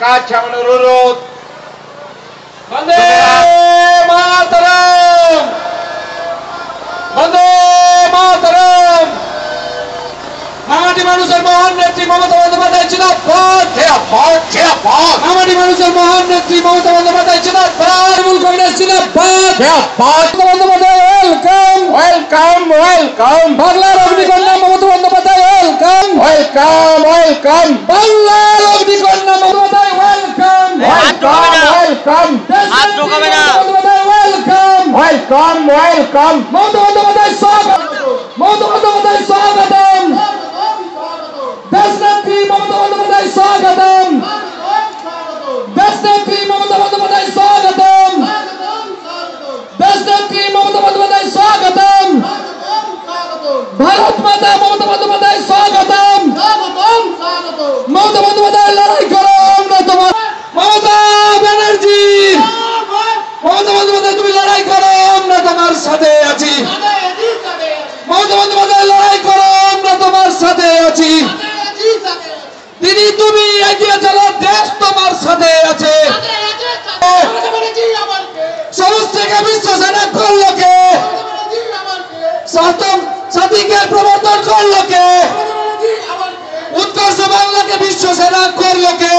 কাছে আমার অনুরোধ বন্দে মাতরম। বন্দে মাতরম। মামাটি মানুষের মহান নেত্রী মমতা বন্দ্যোপাধ্যায় জিয়াবাদ মামাটি মানুষের মহান নেত্রী মমতা বন্দ্যোপাধ্যায় জিন্দাবাদ তৃণমূল কংগ্রেস জিন্দাবাদ বন্দ্যোপাধ্যায় ওয়েলকাম ওয়েলকাম ওয়েলকাম বাংলার অগ্নিকন্যা Mamata Bandyopadhyay welcome welcome welcome বাংলার অগ্নিকন্যা Mamata welcome. Mundu Vandamatai Swagatam. Mundu Vandamatai Swagatam. Desna P. Mamata Vandamatai Swagatam. Desna P. Mamata Vandamatai Swagatam. Desna P. Mamata Vandamatai Swagatam. Bharat Mata Mamata Vandamatai Swagatam. Swagatam. দেশ তোমার সাথে আছে। সবুজ থেকে বিশ্ব সেনা করল কে সাতম প্রবর্তন করল কে উৎকর্ষ বাংলাকে বিশ্ব সেনা করল কে